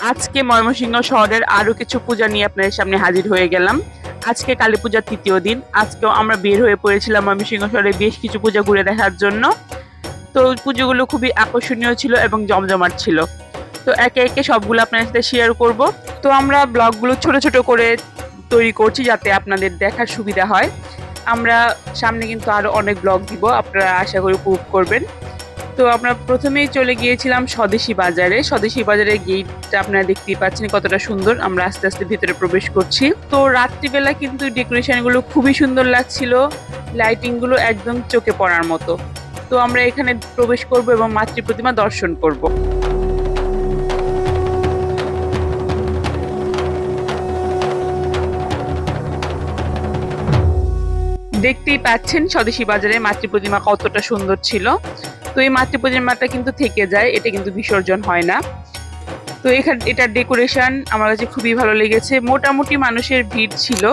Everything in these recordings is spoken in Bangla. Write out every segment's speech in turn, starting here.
আজকে ময়মনসিংহ শহরের আরও কিছু পূজা নিয়ে আপনাদের সামনে হাজির হয়ে গেলাম। আজকে কালী পূজার তৃতীয় দিন। আজকেও আমরা বের হয়ে পড়েছিলাম ময়মনসিংহ শহরে বেশ কিছু পূজা ঘুরে দেখার জন্য। তো পুজোগুলো খুবই আকর্ষণীয় ছিল এবং জমজমাট ছিল। তো একে একে সবগুলো আপনাদের সাথে শেয়ার করব। তো আমরা ব্লগগুলো ছোট ছোট করে তৈরি করছি যাতে আপনাদের দেখার সুবিধা হয়। আমরা সামনে কিন্তু আরও অনেক ব্লগ দিব। আপনারা আশা করি উপভোগ করবেন। তো আমরা প্রথমেই চলে গিয়েছিলাম স্বদেশি বাজারে। স্বদেশি বাজারের গেটটা আপনারা দেখতেই পাচ্ছেন কতটা সুন্দর। আমরা আস্তে আস্তে ভিতরে প্রবেশ করছি। তো রাত্রিবেলা কিন্তু ডেকোরেশনগুলো খুবই সুন্দর লাগছিল লাইটিংগুলো একদম চোখে পড়ার মতো। তো আমরা এখানে প্রবেশ করব এবং মাতৃ প্রতিমা দর্শন করব। দেখতেই পাচ্ছেন স্বদেশি বাজারে মাতৃ প্রতিমা কতটা সুন্দর ছিল। তো এই মাতৃ প্রতিমাটা কিন্তু থেকে যায়, এটা কিন্তু বিসর্জন হয় না। তো এখানে, এটার ডেকোরেশন আমার কাছে খুবই ভালো লেগেছে। মোটামুটি মানুষের ভিড় ছিল।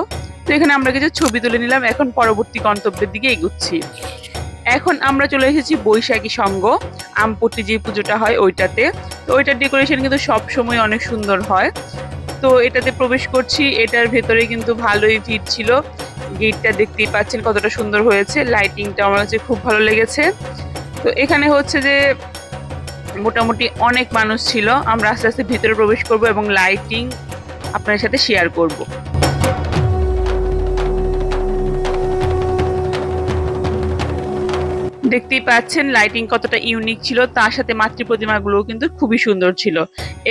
তো এখানে আমরা কিছু ছবি তুলে নিলাম, এখন পরবর্তী গন্তব্যের দিকে এগুচ্ছি। এখন আমরা চলে এসেছি বৈশাখী সঙ্গ। আমপট্টি যে পুজোটা হয় ওইটাতে। তো ওইটার ডেকোরেশন কিন্তু সব সময় অনেক সুন্দর হয়। তো এটাতে প্রবেশ করছি, এটার ভেতরে কিন্তু ভালোই ভিড় ছিল। গেটটা দেখতেই পাচ্ছেন কতটা সুন্দর হয়েছে। লাইটিংটা আমার কাছে খুব ভালো লেগেছে। তো এখানে হচ্ছে যে মোটামুটি অনেক মানুষ ছিল। আমরা আস্তে আস্তে ভিতরে প্রবেশ করব এবং লাইটিং আপনার সাথে শেয়ার করব। দেখতেই পাচ্ছেন লাইটিং কতটা ইউনিক ছিল। তার সাথে মাতৃ প্রতিমাগুলো কিন্তু খুবই সুন্দর ছিল।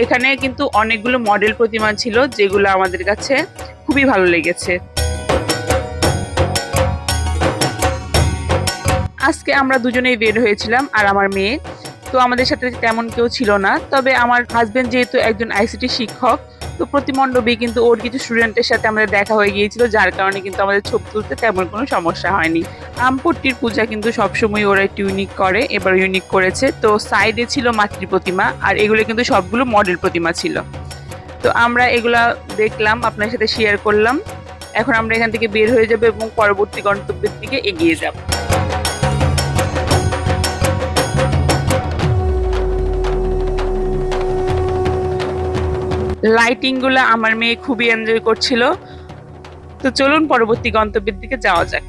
এখানে কিন্তু অনেকগুলো মডেল প্রতিমা ছিল, যেগুলো আমাদের কাছে খুবই ভালো লেগেছে। আজকে আমরা দুজনেই বের হয়েছিলাম আর আমার মেয়ে। তো আমাদের সাথে তেমন কেউ ছিল না। তবে আমার হাজবেন্ড যেহেতু একজন আইসিটি শিক্ষক, তো প্রতি মণ্ডপে কিন্তু ওর কিছু স্টুডেন্টের সাথে আমাদের দেখা হয়ে গিয়েছিল, যার কারণে কিন্তু আমাদের ছবি তুলতে তেমন কোনো সমস্যা হয়নি। আমপট্টির পূজা কিন্তু সবসময় ওরা একটু ইউনিক করে, এবার ইউনিক করেছে। তো সাইডে ছিল মাতৃ প্রতিমা, আর এগুলো কিন্তু সবগুলো মডেল প্রতিমা ছিল। তো আমরা এগুলা দেখলাম, আপনার সাথে শেয়ার করলাম। এখন আমরা এখান থেকে বের হয়ে যাব এবং পরবর্তী গন্তব্যের দিকে এগিয়ে যাব। লাইটিংগুলো আমার মেয়ে খুবই এনজয় করছিল। তো চলুন পরবর্তী গন্তব্যের দিকে যাওয়া যাক।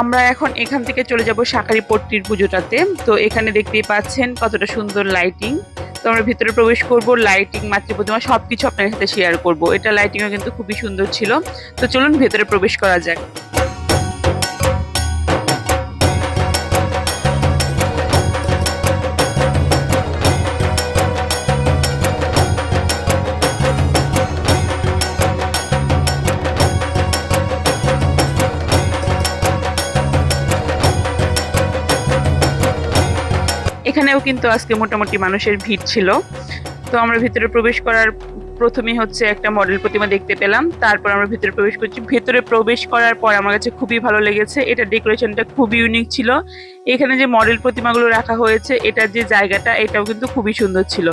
আমরা এখন এখান থেকে চলে যাব শাকারি পট্টির পুজোটাতে। তো এখানে দেখতেই পাচ্ছেন কতটা সুন্দর লাইটিং তো আমরা ভিতরে প্রবেশ করব লাইটিং মাতৃ প্রতিমা সবকিছু আপনার সাথে শেয়ার করব। এটা লাইটিংও কিন্তু খুবই সুন্দর ছিল। তো চলুন ভেতরে প্রবেশ করা যাক। এখানেও কিন্তু আজকে মোটামুটি মানুষের ভিড় ছিল। তো আমরা ভিতরে প্রবেশ করার প্রথমেই হচ্ছে একটা মডেল প্রতিমা দেখতে পেলাম। তারপর আমরা ভিতরে প্রবেশ করছি। ভেতরে প্রবেশ করার পর আমার কাছে খুবই ভালো লেগেছে। এটা ডেকোরেশনটা খুবই ইউনিক ছিল। এখানে যে মডেল প্রতিমাগুলো রাখা হয়েছে এটার যে জায়গাটা, এটাও কিন্তু খুবই সুন্দর ছিল।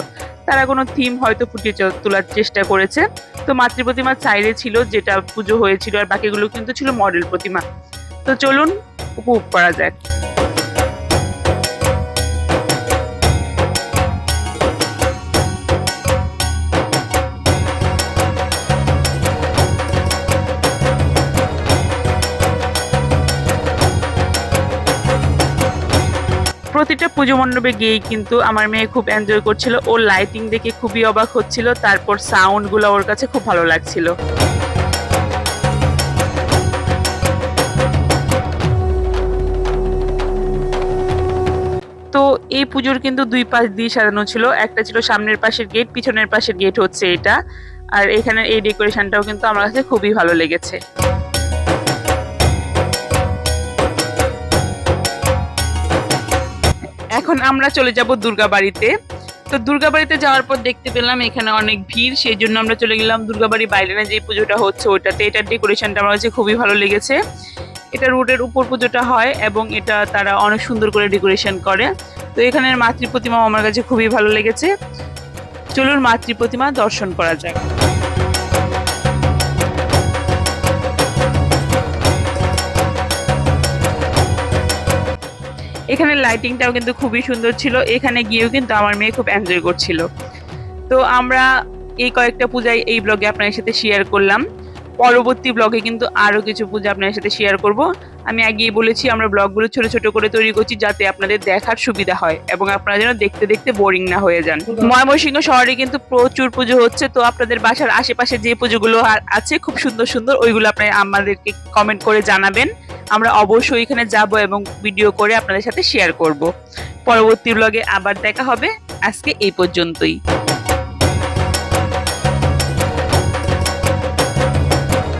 তারা কোনো থিম হয়তো ফুটিয়ে তোলার চেষ্টা করেছে। তো মাতৃ প্রতিমার সাইডে ছিল যেটা পুজো হয়েছিল আর বাকিগুলো কিন্তু ছিল মডেল প্রতিমা। তো চলুন, উপভোগ করা যাক। প্রতিটা পুজো মণ্ডপে গিয়েই কিন্তু আমার মেয়ে খুব এনজয় করছিল। ও লাইটিং দেখে খুবই অবাক হচ্ছিল, তারপর সাউন্ডগুলো ওর কাছে খুব ভালো লাগছিল। তো এই পুজোর কিন্তু দুই পাশ দিয়ে সাজানো ছিল। একটা ছিল সামনের পাশের গেট পিছনের পাশের গেট হচ্ছে এটা। আর এখানে এই ডেকোরেশনটাও কিন্তু আমার কাছে খুবই ভালো লেগেছে। এখন আমরা চলে যাব দুর্গাবাড়িতে। তো দুর্গাবাড়িতে যাওয়ার পর দেখতে পেলাম এখানে অনেক ভিড় সেই জন্য আমরা চলে গেলাম দুর্গাবাড়ি বাইরে না যে পুজোটা হচ্ছে ওইটাতে। এটার ডেকোরেশনটা আমার কাছে খুবই ভালো লেগেছে। এটা রোডের উপর পুজোটা হয় এবং এটা তারা অনেক সুন্দর করে ডেকোরেশন করে। তো এখানের মাতৃ প্রতিমাও আমার কাছে খুবই ভালো লেগেছে। চলুন মাতৃ প্রতিমা দর্শন করা যাক। এখানে লাইটিংটাও কিন্তু খুবই সুন্দর ছিল। এখানে গিয়েও কিন্তু আমার মেয়ে খুব এনজয় করছিল। তো আমরা এই কয়েকটা পূজায় এই ব্লগে আপনাদের সাথে শেয়ার করলাম। পরবর্তী ব্লগে কিন্তু আরও কিছু পূজা আপনাদের সাথে শেয়ার করব। আমি আগেই বলেছি, আমরা ব্লগগুলো ছোট ছোট করে তৈরি করছি যাতে আপনাদের দেখার সুবিধা হয় এবং আপনারা যেন দেখতে দেখতে বোরিং না হয়ে যান। ময়মনসিংহ শহরে কিন্তু প্রচুর পুজো হচ্ছে, তো আপনাদের বাসার আশেপাশে যে পুজোগুলো আছে খুব সুন্দর সুন্দর, ওইগুলো আপনারা আমাদেরকে কমেন্ট করে জানাবেন। আমরা অবশ্যই এখানে যাব এবং ভিডিও করে আপনাদের সাথে শেয়ার করব। পরবর্তী ব্লগে আবার দেখা হবে। আজকে এই পর্যন্তই।